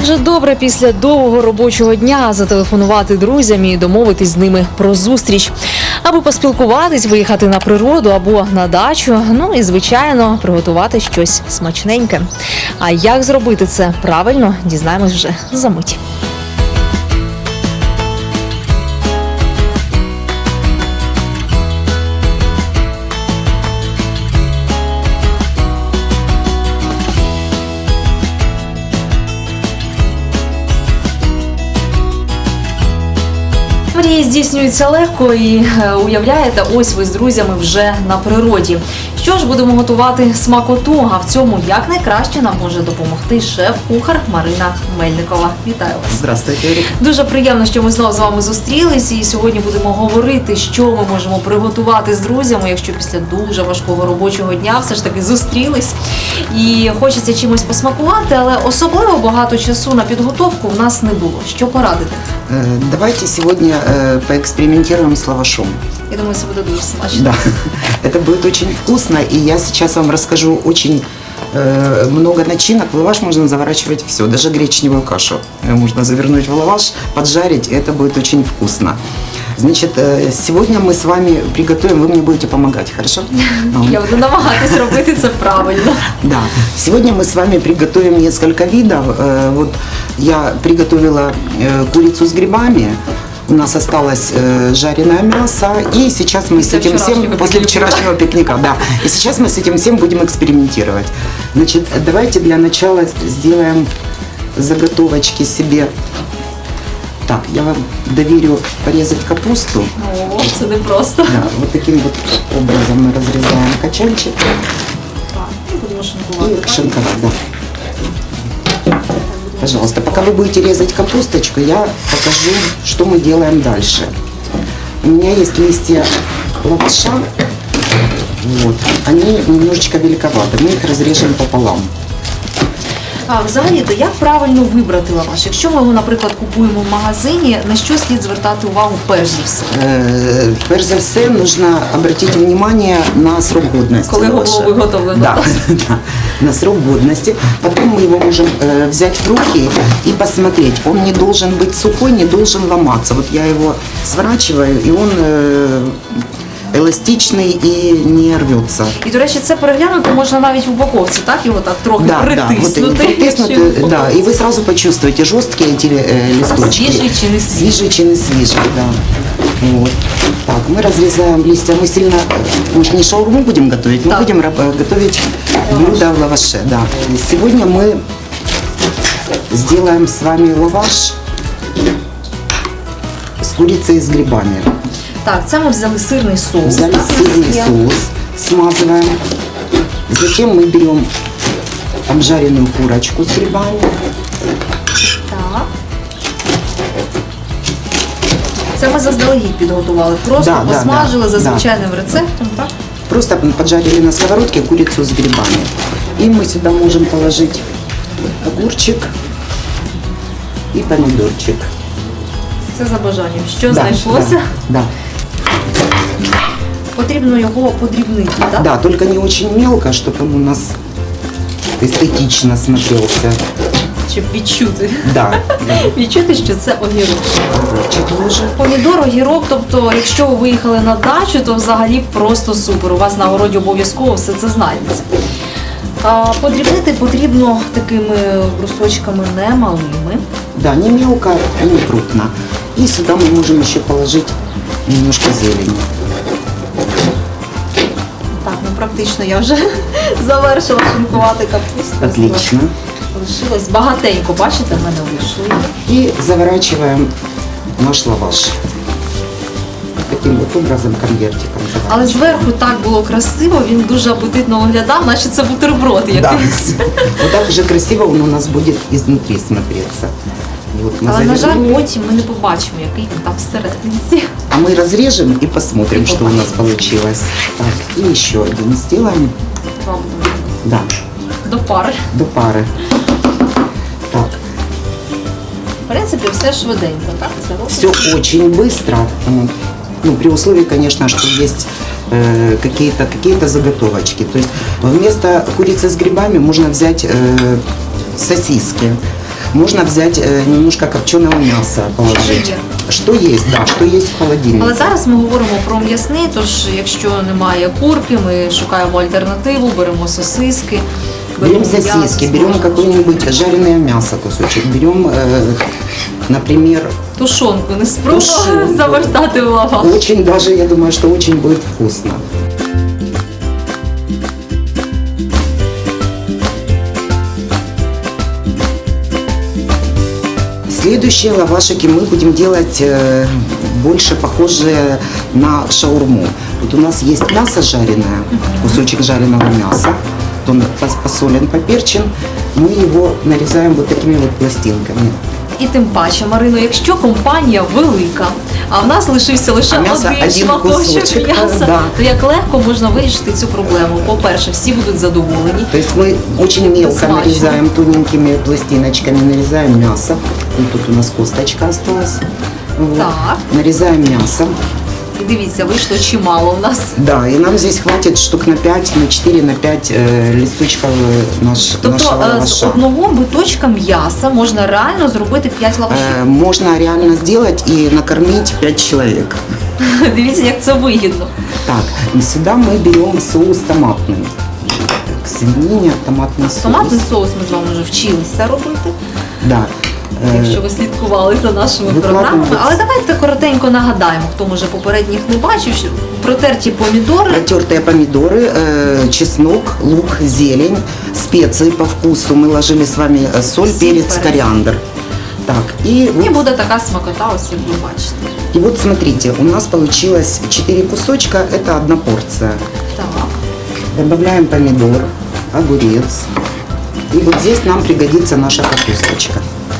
Як же добре після довгого робочого дня зателефонувати друзям і домовитись з ними про зустріч, аби поспілкуватись, виїхати на природу або на дачу. Ну і звичайно приготувати щось смачненьке. А як зробити це правильно, дізнаємось вже за мить. Мрії здійснюються легко і е, уявляєте, ось ви з друзями вже на природі. Що ж будемо готувати смакоту? А в цьому як найкраще нам може допомогти шеф-кухар Марина Мельникова. Вітаю вас! Здравствуйте. Дуже приємно, що ми знову з вами зустрілись, і сьогодні будемо говорити, що ми можемо приготувати з друзями, якщо після дуже важкого робочого дня все ж таки зустрілись. І хочеться чимось посмакувати, але особливо багато часу на підготовку в нас не було. Що порадити? Э, Давайте сегодня э, поэкспериментируем с лавашом. Я думаю, це буде дуже смачно. Да, это будет очень вкусно, и я сейчас вам расскажу очень э, много начинок. В лаваш можно заворачивать все, даже гречневую кашу э, можно завернуть в лаваш, поджарить, и это будет очень вкусно. Значит, э, сегодня мы с вами приготовим, вы мне будете помогать, хорошо? Я буду намагатись робити це правильно. Да. Сегодня мы с вами приготовим несколько видов. Э, Вот я приготовила э, курицу с грибами. У нас осталось э, жареное мясо. И сейчас мы с этим всем, после вчерашнего пикника, да. И сейчас мы с этим всем будем экспериментировать. Значит, давайте для начала сделаем заготовочки себе. Так, я вам доверю порезать капусту. О, це не просто. Да, вот таким вот образом мы разрезаем качанчик Так, ну, будемо шинкувати. и так? шинковать, да. Пожалуйста, пока вы будете резать капусточку, я покажу, что мы делаем дальше. У меня есть листья лаваша. Вот. Они немножечко великоваты. Мы их разрежем пополам. А взагалі, то як правильно вибрати лаваш? Якщо ми його, наприклад, купуємо в магазині, на що слід звертати увагу перш за все? Э, Перш за все, нужно обратить внимание на срок годности. Коли його лаваша. було виготовлено. Да, да, на срок годности. Потом мы его можем э, взять в руки и посмотреть. Он не должен быть сухой, не должен ломаться. Вот я его сворачиваю, и он э, эластичный и не рвется. І, до речі, це переглянути можна навіть в упаковці, так? Його так трохи Да, да, вот притиснути. и якщо притиснуты, в да, упаковці. и вы сразу почувствуете, жесткие эти э, листочки. Свежий чи не свежий. Свежий чи не свежий, да. Вот. Так, мы разрезаем листья. Мы сильно, мы же не шаурму будем готовить, мы Так. будем раб- готовить блюдо в лаваше, да. Сегодня мы сделаем с вами лаваш с курицей и с грибами. Так, це ми взяли сирний соус. Взяли так, сырный є. соус, смазываем. Затем мы берем обжаренную курочку с грибами. Так. Це ми заздалегідь підготували. Просто Да, да, посмажили да, за да. звичайним рецептом, так? Просто поджарили на сковородке курицу с грибами. И мы сюда можем положить огурчик и помидорчик. Це за бажанням. Що Да, знайшлося? Да, Потрібно його подрібнити, да. так? Да, только не очень мелко, чтобы он у нас эстетично смотрелся. Щоб відчути. Да, да. Відчути, що це огірок. Огурчик ложим. Помідор, огірок, тобто, якщо ви виїхали на дачу, то взагалі просто супер. У вас на городі обов'язково все це знайдеться. А, подрібнити потрібно такими брусочками немалими. Да, не мелко, не крупно. И сюда мы можем еще положить немножко зелени. Так, ну практично я вже завершила шинкувати капусту. Отлично. Лишилось багатенько, бачите, в мене вийшли. И заворачиваем наш лаваш. Таким вот образом конвертиком. Але зверху так було красиво, він дуже апетитно виглядав, наче це бутерброд Да. якийсь. Вот так уже красиво он у нас будет изнутри смотреться. И Вот мы Але, на жаль, завернули. потім ми не побачимо, який він там всередині. А мы разрежем и посмотрим, что у нас получилось. Так, и еще один сделаем. Да, До пари. до пары. Так, В принципі, все швиденько, так? Це робить. все очень быстро. М, Ну, при условии, конечно, что есть э, какие-то какие заготовочки. То есть вместо курицы с грибами можно взять э, сосиски. Можно взять э, немножко копченого мяса, положить. Что есть, да, что есть в холодильнике. Але зараз ми говоримо про м'ясний, тож якщо немає курки, ми шукаємо альтернативу, беремо сосиски. Берем сосиски, берем какое-нибудь жареное мясо кусочек, берем, э, например, Тушонку не спробувала Тушонку. завертати в лаваш. очень даже, я думаю, что очень будет вкусно. Следующие лавашики мы будем делать э, больше похожие на шаурму. Вот у нас есть мясо жареное, кусочек жареного мяса. Он пос- посолен, поперчен. Мы его нарезаем вот такими вот пластинками. І тим паче, Марино, якщо компанія велика, а в нас лишився лише А м'ясо один, один шматочок кусочок, м'яса, да. то як легко можна вирішити цю проблему? По-перше, всі будуть задоволені. То есть мы очень мелко Смачно. нарезаем тоненькими пластиночками, нарезаем мясо. И тут у нас косточка осталась. Вот. Так. Нарезаем мясо. І дивіться, вийшло чимало в нас. Да, и нам здесь хватит штук на 5, на 4, на 5 э, листочков э, наш, Тобто нашего е, з лаваша. одного биточка м'яса можна реально зробити 5 лавашів. Э, можно реально сделать и накормить 5 человек. Дивіться, як це вигідно. Так, и сюда мы берем соус томатный. К свинине томатный соус. Томатний соус ми з вами вже вчилися робити, Да. Э, якщо ви слідкували за нашими Викладемо програмами. це. Але давайте коротенько нагадаємо, хто може попередніх не бачив, що протерті помідори. Протертые помидоры, э, чеснок, лук, зелень, специи по вкусу. Мы ложили с вами э, соль, Сіль, перец, перець. кориандр. Так, и І вот, буде така смакота, ось як ви бачите. и вот смотрите, у нас получилось 4 кусочка, это одна порция. Так. Добавляем помидор, огурец. И вот здесь нам пригодится наша капусточка.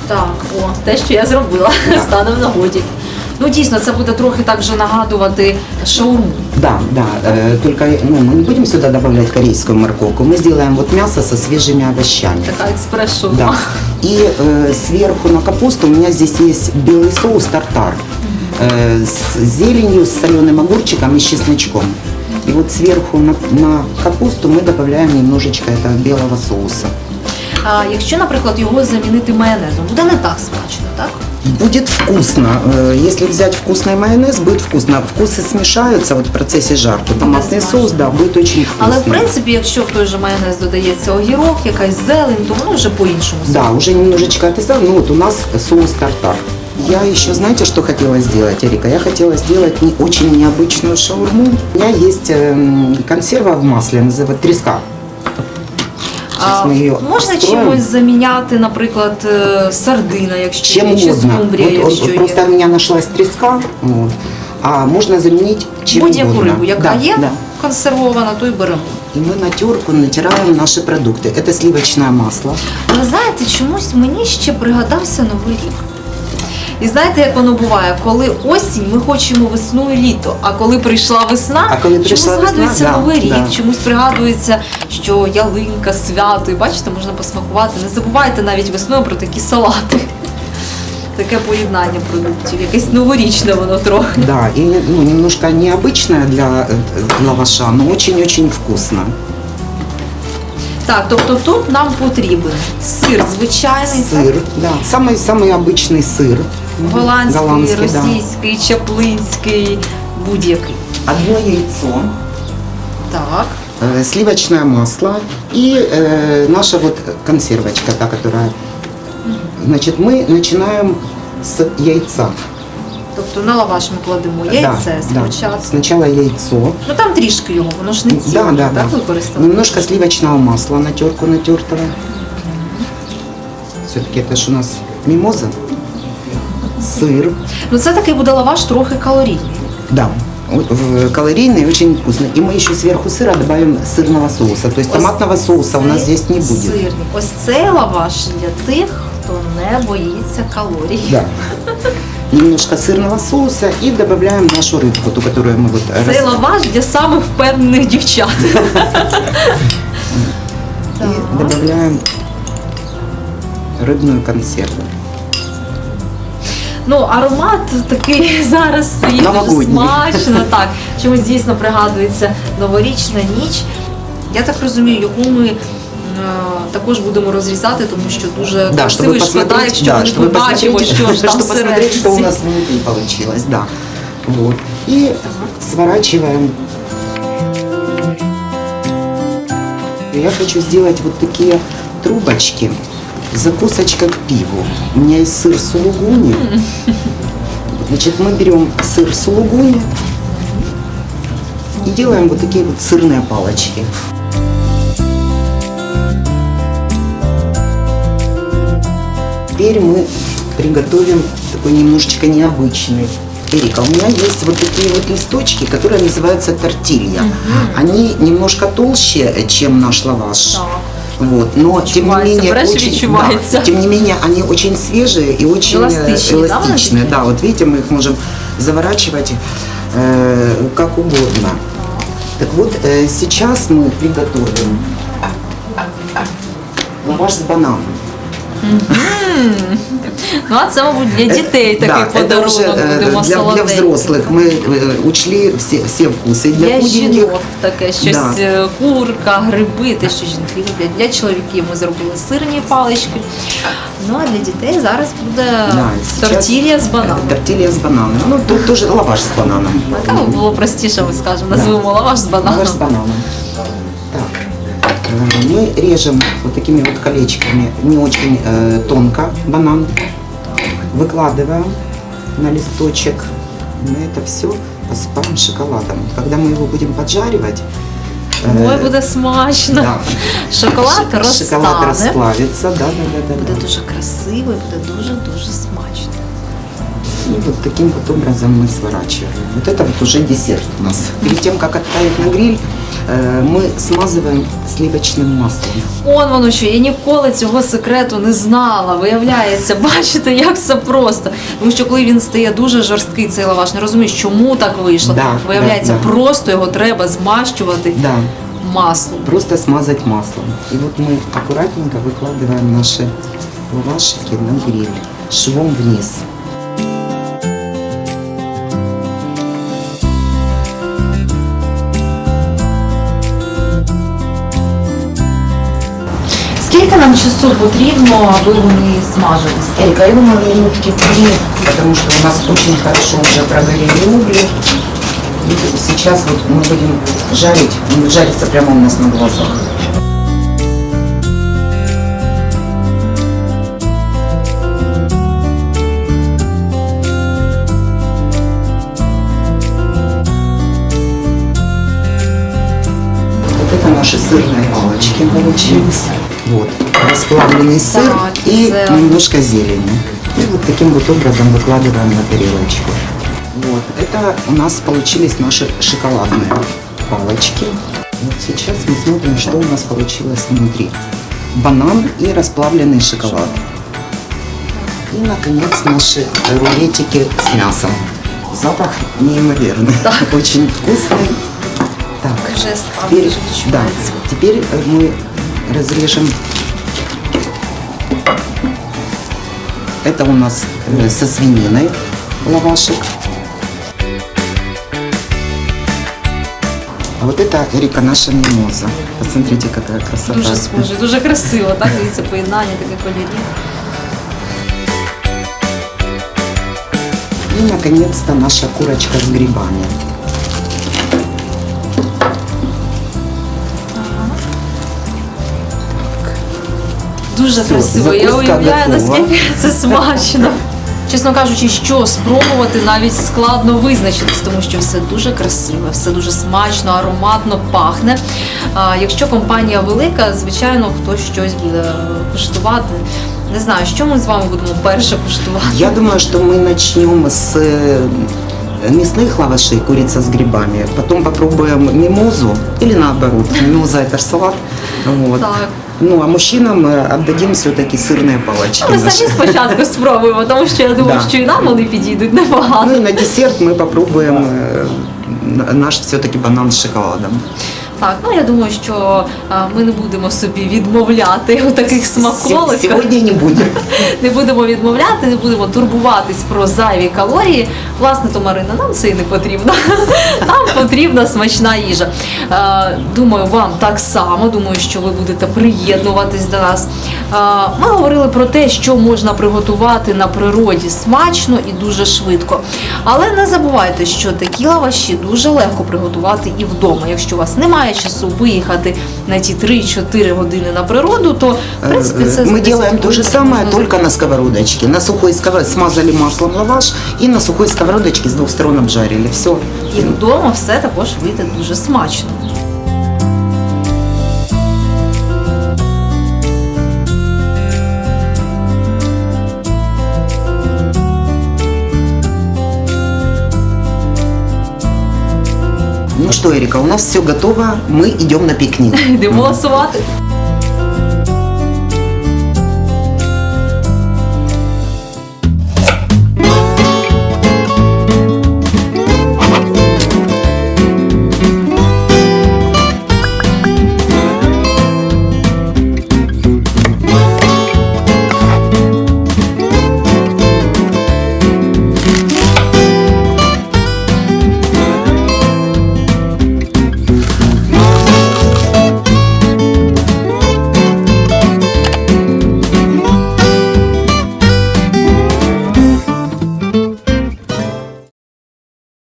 Так, о, те, що я зробила, Так. стане в нагоді. Ну дійсно, це буде трохи так вже нагадувати шаурму. Да, да, э, только ну, мы не будем сюда добавлять корейскую морковку. Мы сделаем вот мясо со свежими овощами. Така експрес-шаурма. Да. И э, сверху на капусту у меня здесь есть белый соус тартар э, с зеленью, с соленым огурчиком и с чесночком. И вот сверху на, на капусту мы добавляем немножечко этого белого соуса. А якщо, наприклад, його замінити майонезом, буде не так смачно, так? Будет вкусно. Э, Если взять вкусный майонез, будет вкусно. Вкусы смешаются вот в процессе жарки. Томатный смачно. соус, да, будет очень вкусно. Але в принципі, якщо в той же майонез додається огірок, якась зелень, то воно вже по-іншому. Да, уже немножечко отестал. Ну вот у нас соус тартар. Я еще, знаете, что хотела сделать, Эрика? Я хотела сделать не очень необычную шаурму. У меня есть эм, консерва в масле, называется треска. Сейчас А мы ее можна вскроем. чимось заміняти, наприклад, е, сардина, якщо чем є, чи угодно. скумбрія, Вот, вот, якщо вот є. просто у меня нашлась треска, вот, а можно заменить чем Будь-яку угодно. рибу, яка да, є да. консервована, то й беремо. И мы на терку натираем наши продукты. Это сливочное масло. Але знаєте, чомусь мені ще пригадався новий рік. І знаєте, як воно буває, коли осінь, ми хочемо весну і літо, а коли прийшла весна, А коли прийшла чомусь весна, згадується да, новий рік, да. чомусь пригадується, що ялинка, свято, і бачите, можна посмакувати. Не забувайте навіть весною про такі салати. Таке поєднання продуктів, якесь новорічне воно трохи. Да, и ну, немножко необычное для э, лаваша, но очень-очень вкусно. Так, тобто тут нам потрібен сир звичайний, так? Сыр, да, самый самый обычный сыр. голландський, Голландский, да. російський, чаплинський, будь-який. Одно яйцо, Так. э, сливочное масло и э, наша вот консервочка, та, которая. Значит, мы начинаем с яйца. Тобто на лаваш ми кладемо яйце да, спочатку. да. Сначала яйцо. Ну там трішки його, воно ж не ціле, Да, да, так да. використано. Немножко сливочного масла на терку натертого. Все-таки это же у нас мимоза. Сыр. Ну це такий буде лаваш трохи калорійний. Да. Вот, в- Калорийный и очень вкусный. И мы еще сверху сыра добавим сырного соуса. То есть Ось томатного соуса у нас цей здесь не будет. Сирний. Ось цей лаваш для тих, хто не боїться калорій. Да. Немножко сырного соуса и добавляем нашу рыбку, ту, которую мы вот Цей рас- лаваш для самих впевнених дівчат. и добавляем рыбную консерву. Ну, аромат такий зараз стоїть дуже Новогодній. смачно. Так, чомусь дійсно пригадується новорічна ніч. Я так розумію, яку ми також будемо розрізати, тому що дуже Да, чтобы красивий шкода, посмотреть, якщо да, ми не чтобы побачимо, посмотреть, що ж там чтобы посмотреть, что у всередині. нас внутри получилось, да. Вот. И сворачиваем. Я хочу сделать вот такие трубочки, Закусочка к пиву. У меня есть сыр сулугуни. Значит, мы берем сыр сулугуни и делаем вот такие вот сырные палочки. Теперь мы приготовим такой немножечко необычный. Эрика, у меня есть вот такие вот листочки, которые называются тортилья. Они немножко толще, чем наш лаваш. Так. Вот, но тем не Відчувається, менее, врешті очень, відчувається. да, тем не менее, они очень свежие и очень э, Эластичные, да, вони эластичные. Да, вот видите, мы их можем заворачивать э, как угодно. Так вот, э, сейчас мы приготовим лаваш с бананом. Ну, а це, мабуть, для дітей такий да, это подарунок уже э, будемо для, для солоденький. взрослых. Мы э, учли все, все вкусы. И Для, Для худеньких жінок таке щось Да. е, курка, гриби, те, що жінки люблять. Для чоловіків ми зробили сирні палички. Ну а для дітей зараз буде да, сейчас- тортілля з бананом. э, Тортилья с бананом. Ну, тут тоже лаваш с бананом. Яка би було простіше, ми скажемо, назвемо лаваш з Лаваш бананом. с бананом. Мы режем вот такими вот колечками, не очень э, тонко банан. Выкладываем на листочек. Мы это все посыпаем шоколадом. Когда мы его будем поджаривать, э, Ой, буде смачно. да, Шоколад розтане. шоколад расплавится, да, да, да, да, Буде дуже красиво буде дуже-дуже смачно. И вот таким вот образом мы сворачиваем. Вот это вот уже десерт у нас. Перед тем, как отправить на гриль, э, мы смазываем сливочным маслом. Он воно що, я ніколи цього секрету не знала. Виявляється, бачите, як все просто. Тому що коли він стає дуже жорсткий, цей лаваш, не розумієш, чому так вийшло. Да, Виявляється, да, да. просто його треба змащувати Да, маслом. просто смазать маслом. И вот мы аккуратненько выкладываем наши лавашики на гриль швом вниз. Скільки нам часу потрібно, аби вони смажились? Эрика, я думаю, минутки три, потому что у нас очень хорошо уже прогорели угли. И сейчас вот мы будем жарить, он жарится прямо у нас на глазах. Вот это наши сырные палочки получились. Вот, расплавленный сыр Так, и це- немножко зелени. И вот таким вот образом выкладываем на тарелочку. Вот, это у нас получились наши шоколадные палочки. Вот сейчас мы смотрим, что у нас получилось внутри. Банан и расплавленный шоколад. И, наконец, наши рулетики с мясом. Запах неимоверный, очень вкусный. Так, Вже справді теперь, вже да, відчувається. теперь э, мы разрежем. Это у нас э, со свининой лавашек. А вот это, Эрика, наша мимоза. Посмотрите, какая красота. Дуже схоже, дуже красиво, так? Дивіться, поєднання таких кольорів. И, наконец-то, наша курочка с грибами. Дуже Все, красиво. Я закуска уявляю, готова. наскільки це смачно. Чесно кажучи, що спробувати навіть складно визначитись, тому що все дуже красиве, все дуже смачно, ароматно пахне. А, якщо компанія велика, звичайно, хтось щось буде куштувати. Не знаю, що ми з вами будемо перше куштувати. Я думаю, что мы начнем с э, мясных лавашей, курица с грибами. Потом попробуем мимозу или наоборот. Мимоза это ж салат. Вот. Так. Ну, а мужчинам э, отдадим все-таки сырные палочки. Ми наши. самі спочатку спробуємо, тому що я думаю, Да. що і нам вони підійдуть непогано. Ну и на десерт мы попробуем э, наш все-таки банан с шоколадом. Так, ну я думаю, що а, ми не будемо собі відмовляти у таких смаколиках. Сегодня не будем. Не будемо відмовляти, не будемо турбуватись про зайві калорії. Власне, то Марина, нам це і не потрібно. Нам потрібна смачна їжа. Е, Думаю, вам так само. Думаю, що ви будете приєднуватись до нас. Е, Ми говорили про те, що можна приготувати на природі смачно і дуже швидко. Але не забувайте, що такі лаваші дуже легко приготувати і вдома. Якщо у вас немає часу виїхати на ті 3-4 години на природу, то в принципі це ми робимо те делаем саме, только на сковородочці. На сухой сковородочці смазали маслом лаваш і на сухой сковородочці з двох сторон обжарили. Все. І вдома все також вийде дуже смачно. Ну что, Эрика, у нас все готово. Мы идем на пикник. Идем голосувати.